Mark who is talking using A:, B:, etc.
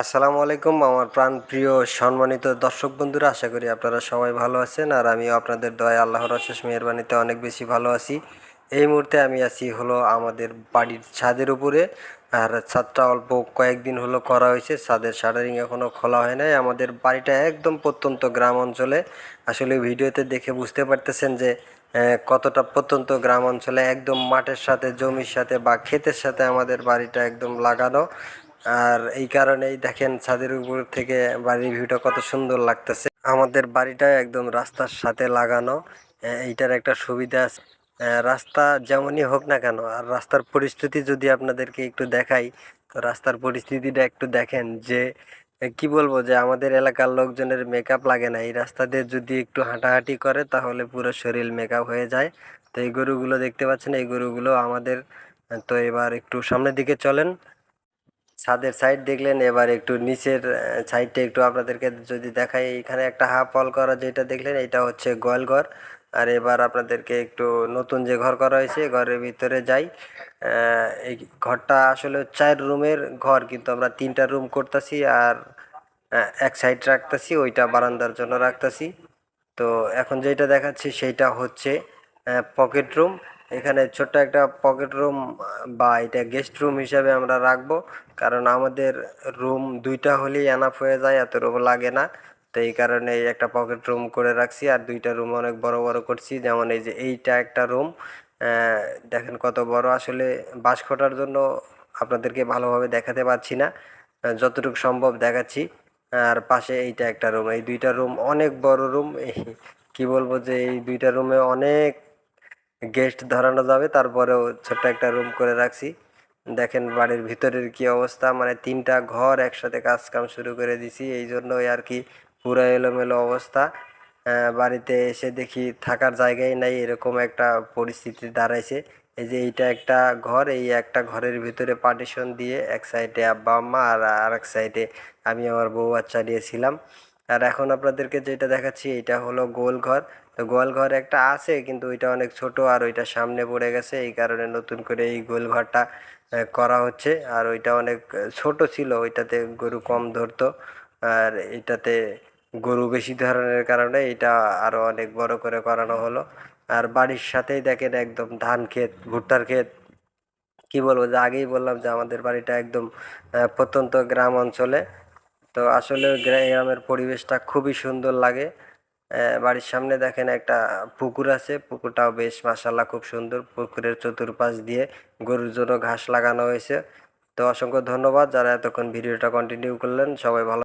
A: আসসালামু আলাইকুম, আমার প্রাণ প্রিয় সম্মানিত দর্শক বন্ধুরা, আশা করি আপনারা সবাই ভালো আছেন আর আমিও আপনাদের দয়া আল্লাহর অশেষ মেহরবানিতে অনেক বেশি ভালো আছি। এই মুহূর্তে আমি আছি হলো আমাদের বাড়ির ছাদের উপরে আর ছাদটা অল্প কয়েকদিন হলো করা হয়েছে, ছাদের শাটারিং এখনও খোলা হয় নাই। আমাদের বাড়িটা একদম প্রত্যন্ত গ্রাম অঞ্চলে। আসলে ভিডিওতে দেখে বুঝতে পারতেছেন যে কতটা প্রত্যন্ত গ্রাম অঞ্চলে একদম মাঠের সাথে, জমির সাথে বা ক্ষেতের সাথে আমাদের বাড়িটা একদম লাগানো। আর এই কারণেই দেখেন ছাদের উপর থেকে বাড়ির ভিউটা কত সুন্দর লাগতেছে। আমাদের বাড়িটা একদম রাস্তার সাথে লাগানো। এইটার একটা সুবিধা আছে। রাস্তা যেমনই হোক না কেন, আর রাস্তার পরিস্থিতি যদি আপনাদেরকে একটু দেখাই, তো রাস্তার পরিস্থিতিটা একটু দেখেন যে কি বলব যে আমাদের এলাকার লোকজনের মেকআপ লাগে না। এই রাস্তা দিয়ে যদি একটু হাঁটাহাঁটি করে, তাহলে পুরো শরীর মেকআপ হয়ে যায়। তো এই গরুগুলো দেখতে পাচ্ছেন, এই গরুগুলো আমাদের তো এবার একটু সামনের দিকে চলেন। ছাদের সাইড দেখলেন, এবার একটু নিচের সাইডটা একটু আপনাদেরকে যদি দেখাই, এখানে একটা হাফ ওয়াল করা যেটা দেখলেন, এটা হচ্ছে গোয়াল ঘর। আর এবার আপনাদেরকে একটু নতুন যে ঘর করা হয়েছে ঘরের ভিতরে যাই। এই ঘরটা আসলে চার রুমের ঘর, কিন্তু আমরা তিনটা রুম করতেছি আর এক সাইড রাখতেছি, ওইটা বারান্দার জন্য রাখতেছি। তো এখন যেটা দেখাচ্ছি সেইটা হচ্ছে পকেট রুম এখানে ছোট্ট একটা পকেট রুম বা এটা গেস্ট রুম হিসাবে আমরা রাখব। কারণ আমাদের রুম দুইটা হলেই এনাফ হয়ে যায়, এত রুম লাগে না। তো এই কারণে একটা পকেট রুম করে রাখছি। আর দুইটা রুম অনেক বড় বড় করছি। যেমন এই যে এইটা একটা রুম দেখেন কত বড়। আসলে বাস খোটার জন্য আপনাদেরকে ভালোভাবে দেখাতে পারছি না। যতটুকু সম্ভব দেখাচ্ছি। আর পাশে এইটা একটা রুম এই দুইটা রুম অনেক বড় রুম কি বলব যে এই দুইটা রুমে অনেক গেস্ট ধরানো যাবে, তারপরেও ছোট্ট একটা রুম করে রাখছি। দেখেন বাড়ির ভিতরের কি অবস্থা মানে তিনটা ঘর একসাথে কাজ কাম শুরু করে দিছি, এই জন্যই আর কি পুরো এলোমেলো অবস্থা। বাড়িতে এসে দেখি থাকার জায়গাই নাই, এরকম একটা পরিস্থিতি দাঁড়াইছে। এই যে এইটা একটা ঘর, এই একটা ঘরের ভিতরে পার্টিশন দিয়ে এক সাইডে আব্বা, আম্মা আর আর এক সাইডে আমি আমার বউ বাচ্চা নিয়েছিলাম। আর এখন আপনাদেরকে যেটা দেখাচ্ছি, এটা হলো গোল ঘর। তো গোয়াল ঘর একটা আছে, কিন্তু ওইটা অনেক ছোট আর ওইটা সামনে পড়ে গেছে, এই কারণে নতুন করে এই গোল ঘরটা করা হচ্ছে। আর ওইটা অনেক ছোট ছিল, ওইটাতে গরু কম ধরতো। আর এটাতে গরু বেশি ধরনের কারণে এটা আরও অনেক বড় করে করানো হলো। আর বাড়ির সাথেই দেখেন একদম ধান ক্ষেত, ভুট্টার ক্ষেত। কি বলব, যে আগেই বললাম যে আমাদের বাড়িটা একদম প্রত্যন্ত গ্রাম অঞ্চলে। তো আসলে গ্রামের পরিবেশটা খুবই সুন্দর লাগে। বাড়ির সামনে দেখেন একটা পুকুর আছে। পুকুরটাও বেশ মাসাল্লাহ খুব সুন্দর। পুকুরের চতুর্পাশ দিয়ে গরুর জন্য ঘাস লাগানো হয়েছে। তো অসংখ্য ধন্যবাদ। যারা এতক্ষণ ভিডিওটা কন্টিনিউ করলেন, সবাই ভালো